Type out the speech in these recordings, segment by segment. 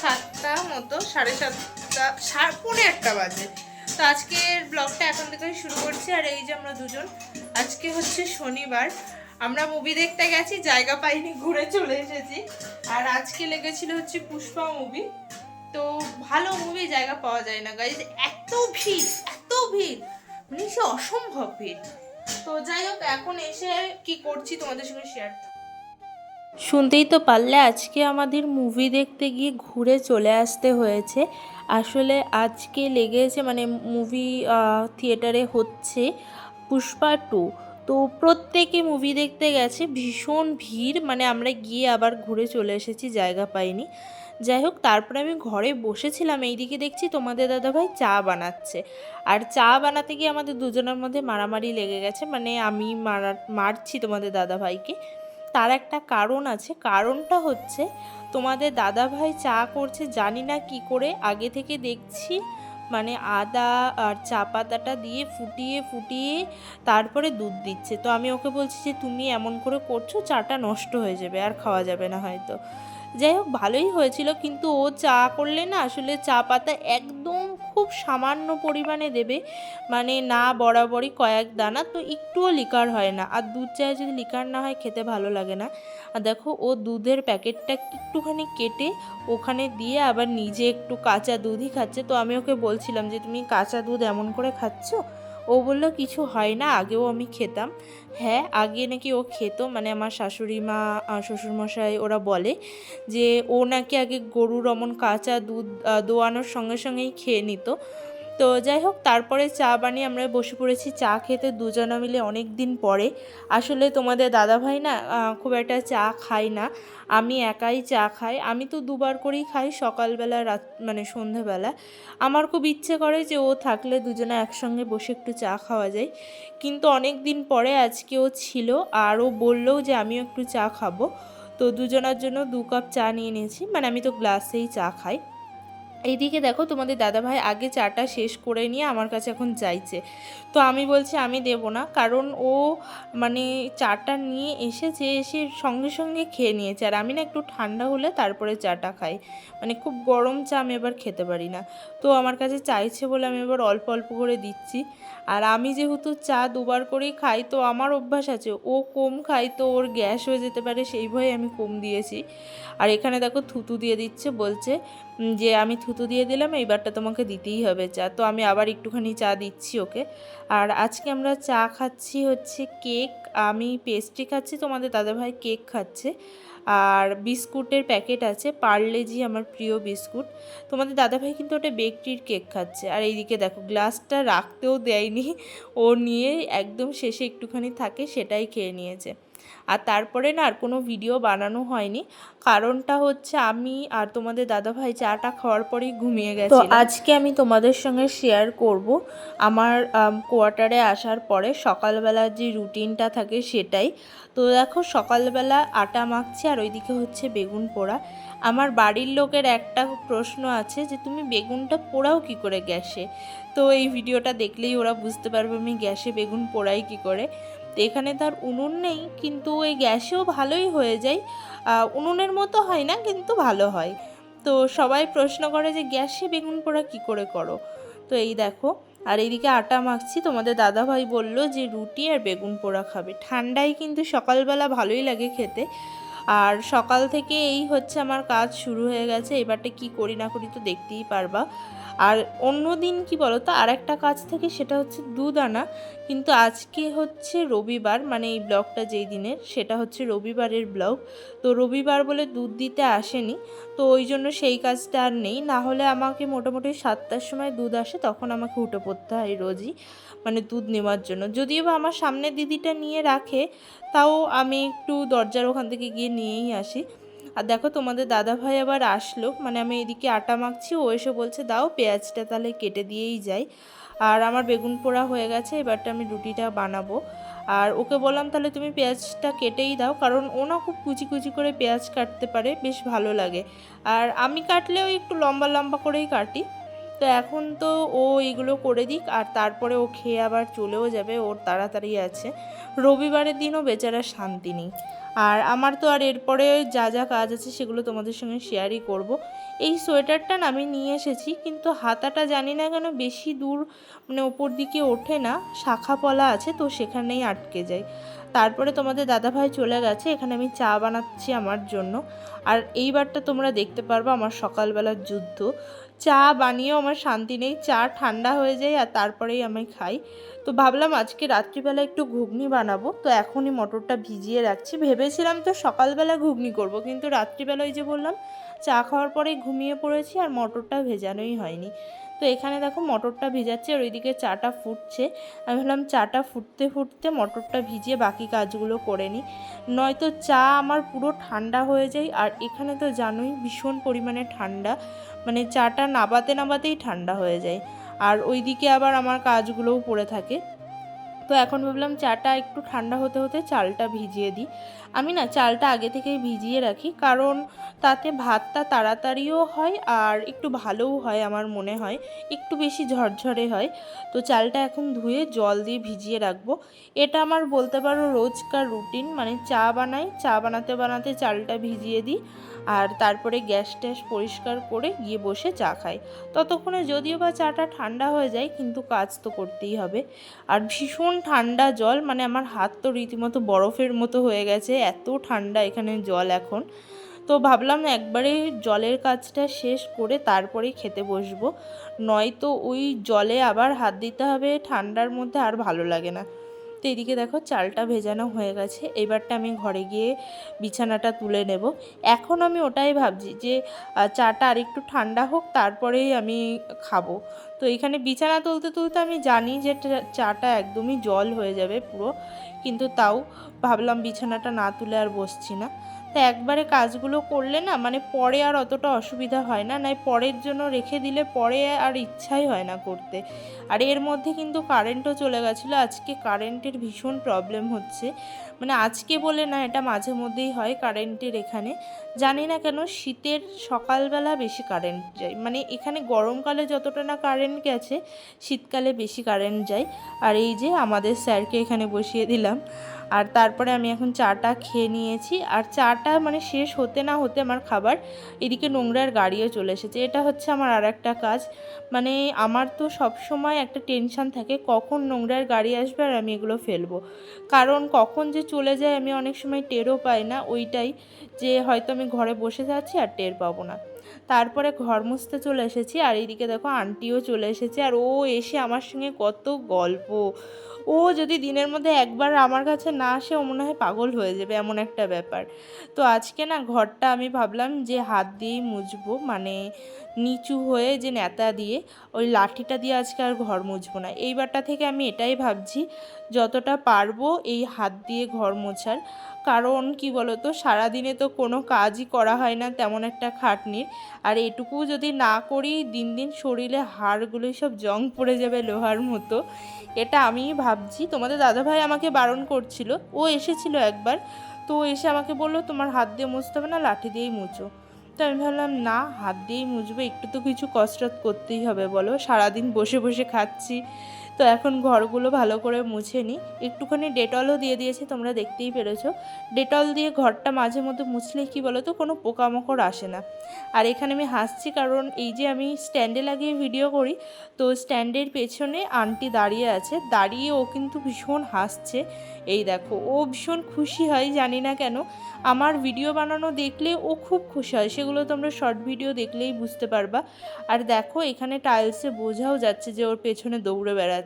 সাতটা মতো, সাড়ে সাতটা, সাড়ে পৌনে একটা বাজে। তো আজকের ব্লগটা এখন থেকে শুরু করছি, আর এই যে আমরা দুজন, আজকে হচ্ছে শনিবার। আমরা মুভি দেখতে গেছি, জায়গা পাইনি, ঘুরে চলে এসেছি। আর আজকে লেগেছিল হচ্ছে পুষ্পা মুভি তো ভালো মুভি জায়গা পাওয়া যায় না গাইজ এত ভিড় এত ভিড়। মানে সে অসম্ভব ভিড়। তো যাই হোক, এখন এসে কি করছি তোমাদের সঙ্গে শেয়ার শুনতেই তো পারলে আজকে আমাদের মুভি দেখতে গিয়ে ঘুরে চলে আসতে হয়েছে। আসলে আজকে লেগেছে মানে মুভি থিয়েটারে হচ্ছে পুষ্পা টু তো প্রত্যেকে মুভি দেখতে গেছে, ভীষণ ভিড় মানে আমরা গিয়ে আবার ঘুরে চলে এসেছি, জায়গা পাইনি। যাই হোক, তারপরে আমি ঘরে বসেছিলাম, এইদিকে দেখছি তোমাদের দাদাভাই চা বানাচ্ছে। আর চা বানাতে গিয়ে আমাদের দুজনের মধ্যে মারামারি লেগে গেছে মানে আমি মারা, মারছি তোমাদের দাদাভাইকে। তার একটা কারণ আছে। কারণটা হচ্ছে তোমাদের দাদাভাই চা করছে, জানি না কি করে। আগে থেকে দেখছি মানে আদা আর চা পাতাটা দিয়ে ফুটিয়ে ফুটিয়ে তারপরে দুধ দিচ্ছে। তো আমি ওকে বলছি যে, তুমি এমন করে করছ, চাটা নষ্ট হয়ে যাবে, আর খাওয়া যাবে না হয়তো। যাই হোক, ভালোই হয়েছিল। কিন্তু ও চা করলে না আসলে চা পাতা একদম খুব সামান্য পরিমাণে দেবে। মানে না বরাবরই কয়েক দানা, তো একটুও লিকার হয় না। আর দুধ চায়ে যদি লিকার না হয়, খেতে ভালো লাগে না। আর দেখো, ও দুধের প্যাকেটটা একটুখানি কেটে ওখানে দিয়ে আবার নিজে একটু কাঁচা দুধই খাচ্ছে। তো আমি ওকে বলছিলাম যে, তুমি কাঁচা দুধ এমন করে খাচ্ছ? ও বলল, কিছু হয় না, আগেও আমি খেতাম। হ্যাঁ আগে নাকি ও খেত মানে আমার শাশুড়ি মা শ্বশুরমশাই ওরা বলে যে, ও নাকি আগে গরুর অমন কাঁচা দুধ দোয়ানোর সঙ্গে সঙ্গেই খেয়ে নিত। তো যাই হোক, তারপরে চা বানিয়ে আমরা বসে পড়েছি। চা খেতে দুজনা মিলে অনেক দিন পরে। আসলে তোমাদের দাদাভাই না খুব একটা চা খাই না। আমি একাই চা খাই। আমি তো দুবার করেই খাই, সকালবেলা, রাত মানে সন্ধেবেলা। আমার খুব ইচ্ছে করে যে ও থাকলে দুজনে একসঙ্গে বসে একটু চা খাওয়া যায়। কিন্তু অনেক দিন পরে আজকে ও ছিল আর ও বললেও যে আমিও একটু চা খাব। তো দুজনার জন্য দু কাপ চা নিয়ে নিয়েছি। মানে আমি তো গ্লাসেই চা খাই। এইদিকে দেখো তোমাদের দাদাভাই আগে চাটা শেষ করে নিয়ে আমার কাছে এখন চাইছে তো আমি বলছি, আমি দেব না। কারণ ও মানে চাটা নিয়ে এসেছে, এসে সঙ্গে সঙ্গে খেয়ে নিয়েছে। আর আমি না একটু ঠান্ডা হলে তারপরে চাটা খাই। মানে খুব গরম চা আমি এবার খেতে পারি না। তো আমার কাছে চাইছে বলে আমি এবার অল্প অল্প করে দিচ্ছি। আর আমি যেহেতু চা দুবার করেই খাই, তো আমার অভ্যাস আছে। ও কম খায় তো ওর গ্যাস হয়ে যেতে পারে, সেই ভয়ে আমি কম দিয়েছি। আর এখানে দেখো থুতু দিয়ে দিচ্ছে, বলছে যে আমি থুতু দিয়ে দিলাম, এইবারটা তোমাকে দিতেই হবে চা। তো আমি আবার একটুখানি চা দিচ্ছি ওকে। আর আজকে আমরা চা খাচ্ছি হচ্ছে কেক। আমি পেস্ট্রি খাচ্ছি, তোমাদের দাদাভাই কেক খাচ্ছে। আর বিস্কুটের প্যাকেট আছে, পার্লেজি আমার প্রিয় বিস্কুট। তোমাদের দাদাভাই কিন্তু ওটা বেকরির কেক খাচ্ছে। আর এইদিকে দেখো, গ্লাসটা রাখতেও দেয়নি। ও নিয়ে একদম শেষে একটুখানি থাকে, সেটাই খেয়ে নিয়েছে। আর তারপরে না আর কোনো ভিডিও বানানো হয়নি। কারণটা হচ্ছে আমি আর তোমাদের দাদাভাই চাটা খাওয়ার পরেই ঘুমিয়ে গেছি তো আজকে আমি তোমাদের সঙ্গে শেয়ার করব। আমার কোয়ার্টারে আসার পরে সকালবেলার যে রুটিনটা থাকে সেটাই। তো দেখো সকালবেলা আটা মাখছি আর ওইদিকে হচ্ছে বেগুন পোড়া। আমার বাড়ির লোকের একটা প্রশ্ন আছে যে তুমি বেগুনটা পোড়াও কি করে গ্যাসে? তো এই ভিডিওটা দেখলেই ওরা বুঝতে পারবে আমি গ্যাসে বেগুন পোড়াই কি করে। তো এখানে তার উনুন নেই, কিন্তু ওই গ্যাসেও ভালোই হয়ে যায়। উনুনের মতো হয় না, কিন্তু ভালো হয়। তো সবাই প্রশ্ন করে যে, গ্যাসে বেগুন পোড়া কি করে করো? তো এই দেখো, আর এইদিকে আটা মাখছি। তোমাদের দাদাভাই বলল যে, রুটি আর বেগুন পোড়া খাবে। ঠান্ডায় কিন্তু সকালবেলা ভালোই লাগে খেতে। আর সকাল থেকে এই হচ্ছে আমার কাজ শুরু হয়ে গেছে। এবারটা কি করি না করি তো দেখতেই পারবা। আর অন্য দিন কি বলো তো আর একটা কাজ থেকে সেটা হচ্ছে দুধ আনা কিন্তু আজকে হচ্ছে রবিবার মানে এই ব্লগটা যেই দিনের, সেটা হচ্ছে রবিবারের ব্লগ। তো রবিবার বলে দুধ দিতে আসেনি, তো ওই জন্য সেই কাজটা আর নেই। না হলে আমাকে মোটামুটি সাতটার সময় দুধ আসে, তখন আমাকে উঠে পড়তে হয় রোজই মানে দুধ নেওয়ার জন্য। যদিও বা আমার সামনে দিদিটা নিয়ে রাখে, তাও আমি একটু দরজার ওখান থেকে গিয়ে নিয়েই আসি। আর দেখো তোমাদের দাদা ভাই আবার আসলো। মানে আমি এদিকে আটা মাখছি, ও এসে বলছে, দাও পেঁয়াজটা তাহলে কেটে দিয়েই যাই। আর আমার বেগুন পোড়া হয়ে গেছে, এবারটা আমি রুটিটা বানাবো। আর ওকে বললাম, তাহলে তুমি পেঁয়াজটা কেটেই দাও। কারণ ও না খুব কুচি কুচি করে পেঁয়াজ কাটতে পারে, বেশ ভালো লাগে। আর আমি কাটলেও একটু লম্বা লম্বা করেই কাটি। তো এখন তো ও এগুলো করে দিক, আর তারপরে ও খেয়ে আবার চলেও যাবে, ওর তাড়াতাড়ি আছে। রবিবারের দিনও বেচারা শান্তি নেই। আর আমার তো আর এরপরে যা যা কাজ আছে সেগুলো তোমাদের সঙ্গে শেয়ারই করব। এই সোয়েটারটা না আমি নিয়ে এসেছি, কিন্তু হাতাটা জানি না কেন বেশি দূর মানে ওপর দিকে ওঠে না, শাখা পলা আছে তো সেখানেই আটকে যায়। তারপরে তোমাদের দাদাভাই চলে গেছে, এখানে আমি চা বানাচ্ছি আমার জন্য। আর এইবারটা তোমরা দেখতে পারবে আমার সকালবেলার যুদ্ধ। চা বানিয়েও আমার শান্তি নেই, চা ঠান্ডা হয়ে যায় আর তারপরেই আমি খাই। তো ভাবলাম আজকে রাত্রিবেলা একটু ঘুগনি বানাবো, তো এখনই মটরটা ভিজিয়ে রাখছি। ভেবেছিলাম তো সকালবেলা ঘুগনি করব, কিন্তু রাত্রিবেলা ওই যে বললাম, চা খাওয়ার পরেই ঘুমিয়ে পড়েছি আর মটরটা ভেজানোই হয়নি। তো এখানে দেখো মটরটা ভিজাচ্ছে আর ওইদিকে চাটা ফুটছে। আমি ভাবলাম চাটা ফুটতে ফুটতে মটরটা ভিজিয়ে বাকি কাজগুলো করে নিই। নয়তো চা আমার পুরো ঠান্ডা হয়ে যায়, আর এখানে তো জানোই ভীষণ পরিমাণে ঠান্ডা। মানে চাটা নাবাতে নাবাতেই ঠান্ডা হয়ে যায়। আর ওইদিকে আবার আমার কাজগুলোও পড়ে থাকে। তো এখন ভাবলাম চাটা একটু ঠান্ডা হতে হতে চালটা ভিজিয়ে দিই। আমি না চালটা আগে থেকেই ভিজিয়ে রাখি, কারণ তাতে ভাতটা তাড়াতাড়িও হয় আর একটু ভালোও হয় আমার মনে হয়। একটু বেশি ঝরঝরে হয়। তো চালটা এখন ধুয়ে জল দিয়ে ভিজিয়ে রাখব। এটা আমার বলতে পারো রোজকার রুটিন মানে চা বানাই, চা বানাতে বানাতে চালটা ভিজিয়ে দিই। আর তারপরে গ্যাস ট্যাস পরিষ্কার করে গিয়ে বসে চা খাই ততক্ষণে যদিও বা চাটা ঠান্ডা হয়ে যায়, কিন্তু কাজ তো করতেই হবে। আর ভীষণ ঠান্ডা জল মানে আমার হাত তো রীতিমতো বরফের মতো হয়ে গেছে, এত ঠান্ডা এখানে জল এখন। তো ভাবলাম একবারে জলের কাজটা শেষ করে তারপরেই খেতে বসবো। নয়তো ওই জলে আবার হাত দিতে হবে, ঠান্ডার মধ্যে আর ভালো লাগে না। তো এদিকে দেখো চালটা ভেজানো হয়ে গেছে। এবারটা আমি ঘরে গিয়ে বিছানাটা তুলে নেব। এখন আমি ওটাই ভাবছি যে চাটা আর একটু ঠান্ডা হোক, তারপরেই আমি খাব। তো এখানে বিছানা তুলতে তুলতে আমি জানি যে চাটা একদমই জল হয়ে যাবে পুরো। কিন্তু তাও ভাবলাম বিছানাটা না তুলে আর বসছি না। তা একবারে কাজগুলো করলে না মানে পরে আর অতটা অসুবিধা হয় না। নাই পরের জন্য রেখে দিলে পরে আর ইচ্ছাই হয় না করতে। আর এর মধ্যে কিন্তু কারেন্টও চলে গেছিল। আজকে কারেন্টের ভীষণ প্রবলেম হচ্ছে। মানে আজকে বলে না, এটা মাঝে মধ্যেই হয় কারেন্টের এখানে। জানি না কেন শীতের সকালবেলা বেশি কারেন্ট যায়। মানে এখানে গরমকালে যতটা না কারেন্ট গেছে, শীতকালে বেশি কারেন্ট যায়। আর এই যে আমাদের স্যারকে এখানে বসিয়ে দিলাম। আর তারপরে আমি এখন চাটা খেয়ে নিয়েছি। আর চাটা মানে শেষ হতে না হতে আমার খাবার এদিকে নোংরার গাড়িও চলে এসেছে। এটা হচ্ছে আমার আর একটা কাজ। মানে আমার তো সব সময় একটা টেনশন থাকে, কখন নোংরার গাড়ি আসবে আর আমি এগুলো ফেলব। কারণ কখন যে চলে যায় আমি অনেক সময় টেরও পাই না, ওইটাই যে হয়তো আমি ঘরে বসে যাচ্ছি আর টের পাবো না। তারপরে ঘর মুছতে চলে এসেছি আর এইদিকে দেখো আন্টিও চলে এসেছে আর ও এসে আমার সঙ্গে কত গল্প। ও যদি দিনের মধ্যে একবার আমার কাছে না আসে, ও মনে হয় পাগল হয়ে যাবে এমন একটা ব্যাপার। তো আজকে না ঘরটা আমি ভাবলাম যে হাত দিয়েই মুছবো মানে নিচু হয়ে যে নেতা দিয়ে, ওই লাঠিটা দিয়ে আজকে আর ঘর মুছবো না। এইবারটা থেকে আমি এটাই ভাবছি যতটা পারব এই হাত দিয়ে ঘর মোছার। কারণ কি বলতো, সারাদিনে তো কোনো কাজই করা হয় না তেমন একটা খাটনির। আর এটুকু যদি না করি, দিন দিন শরীরে হাড়গুলোই সব জং পড়ে যাবে লোহার মতো। এটা আমি ভাবছি। তোমাদের দাদাভাই আমাকে বারণ করছিল। ও এসেছিল একবার। তো এসে আমাকে বলল, তোমার হাত দিয়ে মুছতে হবে না, লাঠি দিয়েই মুছো। তো আমি ভাবলাম, না, হাত দিয়েই মুছবো। একটু তো কিছু কসরত করতেই হবে, বলো। সারাদিন বসে বসে খাচ্ছি। তো এখন ঘরগুলো ভালো করে মুছে নিই একটুখানি ডেটলও দিয়ে দিয়েছি, তোমরা দেখতেই পেরেছ। ডেটল দিয়ে ঘরটা মাঝে মধ্যে মুছলে কি বলো তো কোনো পোকামাকড় আসে না। আর এখানে আমি হাসছি কারণ এই যে আমি স্ট্যান্ডে লাগিয়ে ভিডিও করি, তো স্ট্যান্ডের পেছনে আন্টি দাঁড়িয়ে আছে। দাঁড়িয়ে ও কিন্তু ভীষণ হাসছে। এই দেখো, ও ভীষণ খুশি হয়, জানি না কেন। আমার ভিডিও বানানো দেখলে ও খুব খুশি হয়, সেগুলো তোমরা শর্ট ভিডিও দেখলেই বুঝতে পারবা। আর দেখো, এখানে টাইলসে বোঝাও যাচ্ছে যে ওর পেছনে দৌড়ে বেড়াচ্ছে।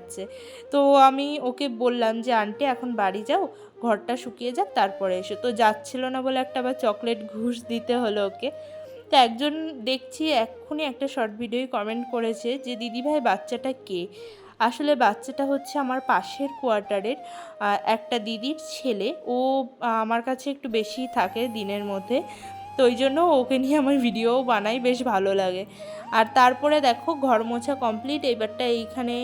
তো আমি ওকে বললাম যে, আন্টি, এখন বাড়ি যাও, ঘরটা শুকিয়ে যাক, তারপরে এসো। তো যাচ্ছিল না বলে একটা আবার চকলেট ঘুষ দিতে হলো ওকে। তো একজন দেখছি এক্ষুনি একটা শর্ট ভিডিওয় কমেন্ট করেছে যে, দিদিভাই, বাচ্চাটা কে? আসলে বাচ্চাটা হচ্ছে আমার পাশের কোয়ার্টারের একটা দিদির ছেলে। ও আমার কাছে একটু বেশি থাকে দিনের মধ্যে। তো ওই জন্য ওকে নিয়ে আমার ভিডিও বানাই বেশ ভালো লাগে। আর তারপরে দেখো ঘর মোছা কমপ্লিট এবারটা এইখানে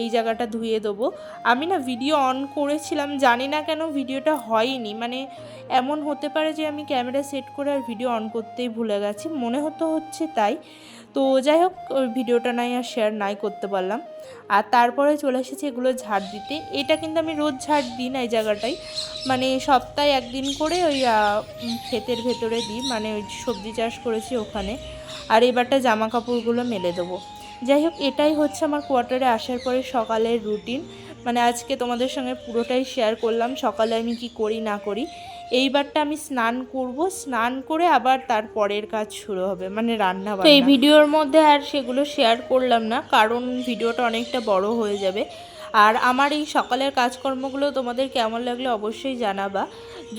এই জায়গাটা ধুয়ে দেবো। আমি না ভিডিও অন করেছিলাম, জানি না কেন ভিডিওটা হয়নি। মানে এমন হতে পারে যে আমি ক্যামেরা সেট করে আর ভিডিও অন করতেই ভুলে গেছি, মনে হতো হচ্ছে তাই। তো যাই হোক ভিডিওটা নাই আর শেয়ার নাই করতে পারলাম। আর তারপরে চলে এসেছি এগুলো ঝাড় দিতে। এটা কিন্তু আমি রোজ ঝাড় দিই না এই জায়গাটাই। মানে সপ্তাহে একদিন করে ওই ক্ষেতের ভেতরে দিই। মানে ওই সবজি চাষ করেছি ওখানে। আর এবারটা জামা কাপড়গুলো মেলে দেবো। যাই হোক এটাই হচ্ছে আমার কোয়ার্টারে আসার পরে সকালের রুটিন। মানে আজকে তোমাদের সঙ্গে পুরোটাই শেয়ার করলাম সকালে আমি কি করি না করি। এইবারটা আমি স্নান করব স্নান করে আবার তার পরের কাজ শুরু হবে মানে রান্না তো এই ভিডিওর মধ্যে আর সেগুলো শেয়ার করলাম না কারণ ভিডিওটা অনেকটা বড় হয়ে যাবে। আর আমার এই সকালের কাজকর্মগুলো তোমাদের কেমন লাগল অবশ্যই জানাবা।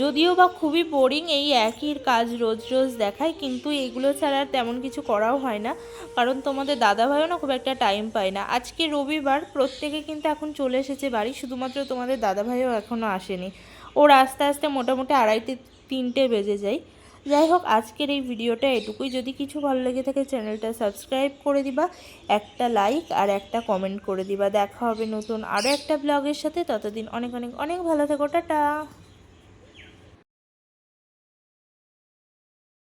যদিও বা খুবই বোরিং এই একই কাজ রোজ রোজ দেখায়, কিন্তু এগুলো ছাড়া আর তেমন কিছু করাও হয় না। কারণ তোমাদের দাদাভাইও না খুব একটা টাইম পায় না। আজকে রবিবার, প্রত্যেকে কিন্তু এখন চলে এসেছে বাড়ি, শুধুমাত্র তোমাদের দাদাভাইও এখনও আসেনি। ওর আস্তে আস্তে মোটামুটি আড়াইতে তিনটে বেজে যায়। যাই হোক, আজকের এই ভিডিওটা এটুকুই। যদি কিছু ভালো লেগে থাকে, চ্যানেলটা সাবস্ক্রাইব করে দিবা, একটা লাইক আর একটা কমেন্ট করে দিবা। দেখা হবে নতুন আরও একটা ব্লগের সাথে। ততদিন অনেক অনেক অনেক ভালো থেকো। টাটা!